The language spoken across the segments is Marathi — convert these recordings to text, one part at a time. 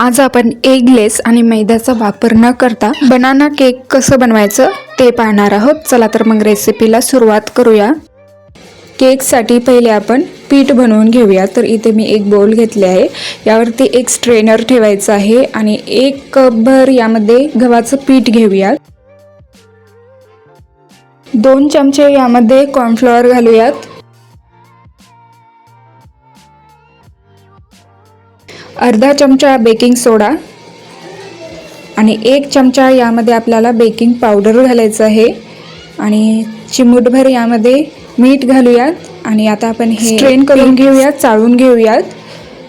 आज आपण एगलेस आणि मैद्याचा वापर न करता बनाना केक कसं बनवायचं ते पाहणार आहोत. चला तर मग रेसिपीला सुरुवात करूया. केकसाठी पहिले आपण पीठ बनवून घेऊया. तर इथे मी एक बोल घेतले आहे. यावरती एक स्ट्रेनर ठेवायचं आहे आणि एक कपभर यामध्ये गव्हाचं पीठ घेऊयात. दोन चमचे यामध्ये कॉर्नफ्लॉवर घालूयात. अर्धा चमचा बेकिंग सोडा आणि एक चमचा यामध्ये आपल्याला बेकिंग पावडर घालायचं आहे. आणि चिमूटभर यामध्ये मीठ घालूयात आणि आता आपण हे स्ट्रेन करून घेऊयात चाळून घेऊयात.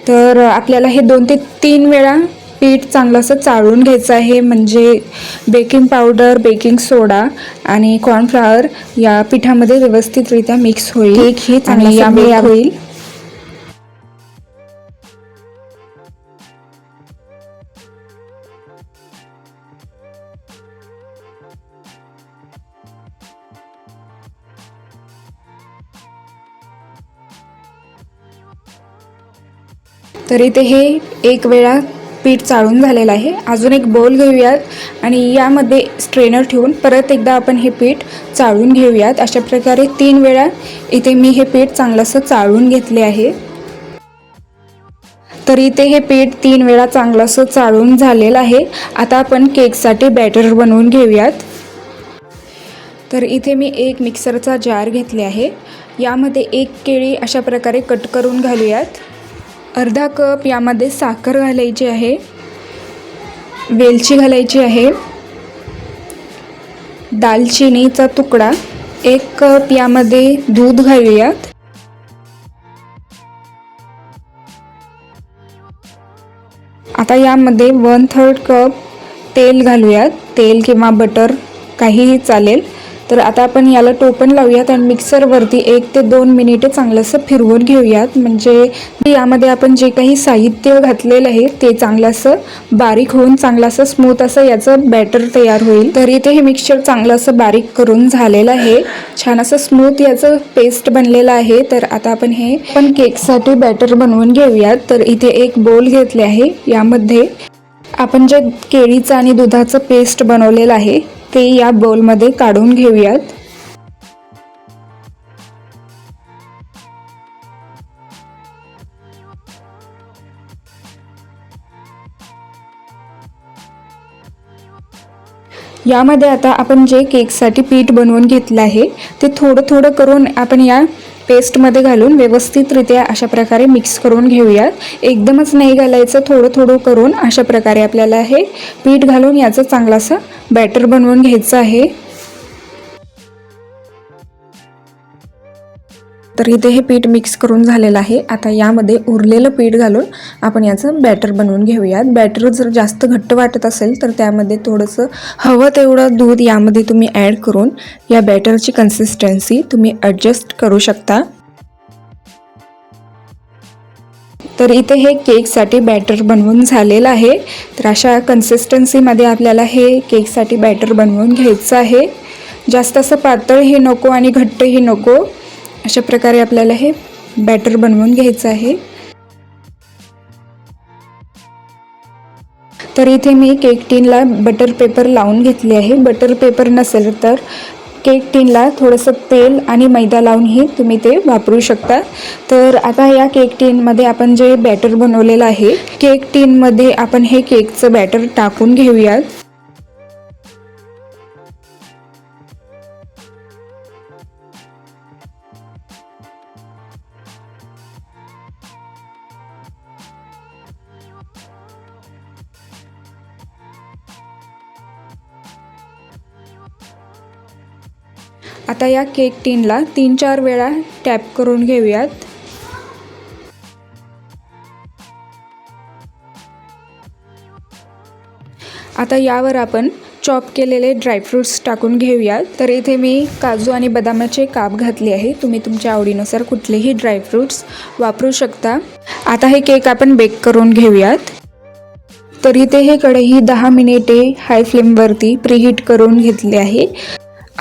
तर आपल्याला हे दोन ते तीन वेळा पीठ चांगलं असं चाळून घ्यायचं आहे. म्हणजे बेकिंग पावडर बेकिंग सोडा आणि कॉर्नफ्लॉवर या पिठामध्ये व्यवस्थितरित्या मिक्स होईल. केक ही चांगली यामुळे होईल. तर इथे हे एक वेळा पीठ चाळून झालेलं आहे. अजून एक बोल घेऊयात आणि यामध्ये स्ट्रेनर ठेवून परत एकदा आपण हे पीठ चाळून घेऊयात. अशा प्रकारे तीन वेळा इथे मी हे पीठ चांगलंसं चाळून घेतले आहे. तर इथे हे पीठ तीन वेळा चांगलंसं चाळून झालेलं आहे. आता आपण केकसाठी बॅटर बनवून घेऊयात. तर इथे मी एक मिक्सरचा जार घेतले आहे. यामध्ये एक केळी अशा प्रकारे कट करून घालूयात. अर्धा कप यामध्ये साखर घालायची आहे. वेलची घालायची आहे. दालचिनीचा तुकडा. एक कप यामध्ये दूध घालूयात. आता यामध्ये वन थर्ड कप तेल घालूयात. तेल किंवा बटर काहीही चालेल. तर आता आपण याला टोपण लावूयात आणि मिक्सरवरती एक ते दोन मिनिटे चांगलंसं फिरवून घेऊयात. म्हणजे यामध्ये आपण जे काही साहित्य घातलेलं आहे ते चांगलं असं बारीक होऊन चांगलं असं स्मूथ असं याचं बॅटर तयार होईल. तर इथे हे मिक्सचर चांगलं असं बारीक करून झालेलं आहे. छान असं स्मूथ याचं पेस्ट बनलेलं आहे. तर आता आपण हे पण केकसाठी बॅटर बनवून घेऊयात. तर इथे एक बोल घेतले आहे. यामध्ये आपण जे केळीचं आणि दुधाचं पेस्ट बनवलेलं आहे ते या बोलमध्ये काढून घेऊयात. यामध्ये आता आपण जे केकसाठी पीठ बनवून घेतलं आहे ते थोडं थोडं करून आपण या पेस्टमध्ये घालून व्यवस्थितरित्या अशा प्रकारे मिक्स करून घेऊयात. एकदमच नाही घालायचं थोडं थोडं करून अशा प्रकारे आपल्याला हे पीठ घालून याचं चांगलासं बॅटर बनवून घ्यायचं आहे. तर इथे हे पीठ मिक्स करून झालेलं आहे. आता यामध्ये उरलेलं पीठ घालून आपण याचं बॅटर बनवून घेऊयात. बॅटर जर जास्त घट्ट वाटत असेल तर त्यामध्ये थोडंसं हवं तेवढं दूध यामध्ये तुम्ही ॲड करून या बॅटरची कन्सिस्टन्सी तुम्ही ॲडजस्ट करू शकता. तर इथे हे केकसाठी बॅटर बनवून झालेलं आहे. तर अशा कन्सिस्टन्सीमध्ये आपल्याला हे केकसाठी बॅटर बनवून घ्यायचं आहे. जास्त असं पातळही नको आणि घट्टही नको. अशा प्रकारे आपल्याला हे बॅटर बनवून घ्यायचं आहे. तर इथे मी केक टीनला बटर पेपर लावून घेतले आहे. बटर पेपर नसेल तर केक टीनला थोडंसं तेल आणि मैदा लावूनही तुम्ही ते वापरू शकता. तर आता या केक टीनमध्ये आपण जे बॅटर बनवलेलं आहे केक टीनमध्ये आपण हे केकचं बॅटर टाकून घेऊयात. आता या केक टीनला तीन चार वेळा टॅप करून घेऊयात. आता यावर आपण चॉप केलेले ड्रायफ्रूट्स टाकून घेऊयात. तर इथे मी काजू आणि बदामाचे काप घातले आहे. तुम्ही तुमच्या आवडीनुसार कुठलेही ड्रायफ्रूट्स वापरू शकता. आता हे केक आपण बेक करून घेऊयात. तर इथे हे कढई दहा मिनिटे हाय फ्लेमवरती प्रीहीट करून घेतले आहे.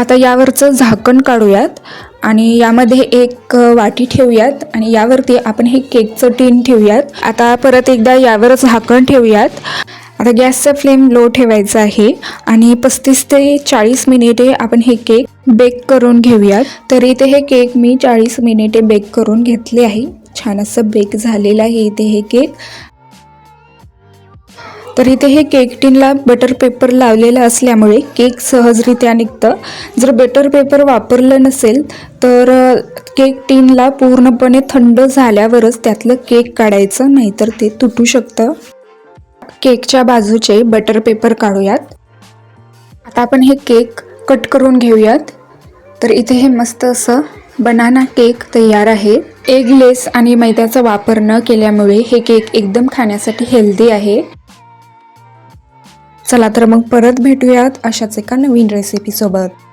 आता यावरचं झाकण काढूयात आणि यामध्ये एक वाटी ठेवूयात आणि यावरती आपण हे केकचं टीन ठेवूयात. आता परत एकदा यावर झाकण ठेवूयात. आता गॅसचा फ्लेम लो ठेवायचा आहे आणि पस्तीस ते चाळीस मिनिटे आपण हे केक बेक करून घेऊयात. तर इथे हे केक मी चाळीस मिनिटे बेक करून घेतले आहे. छान असं बेक झालेलं आहे इथे हे केक. तर इथे हे केक टीनला बटर पेपर लावलेला असल्यामुळे केक सहजरित्या निघतं. जर बटर पेपर वापरलं नसेल तर केक टीनला पूर्णपणे थंड झाल्यावरच त्यातलं केक काढायचं नाहीतर ते तुटू शकतं. केकच्या बाजूचे बटर पेपर काढूयात. आता आपण हे केक कट करून घेऊयात. तर इथे हे मस्त असं बनाना केक तयार आहे. एग लेस आणि मैद्याचा वापर न केल्यामुळे हे केक एकदम खाण्यासाठी हेल्दी आहे. चला तर मग परत भेटूयात अशाच एका नवीन रेसिपीसोबत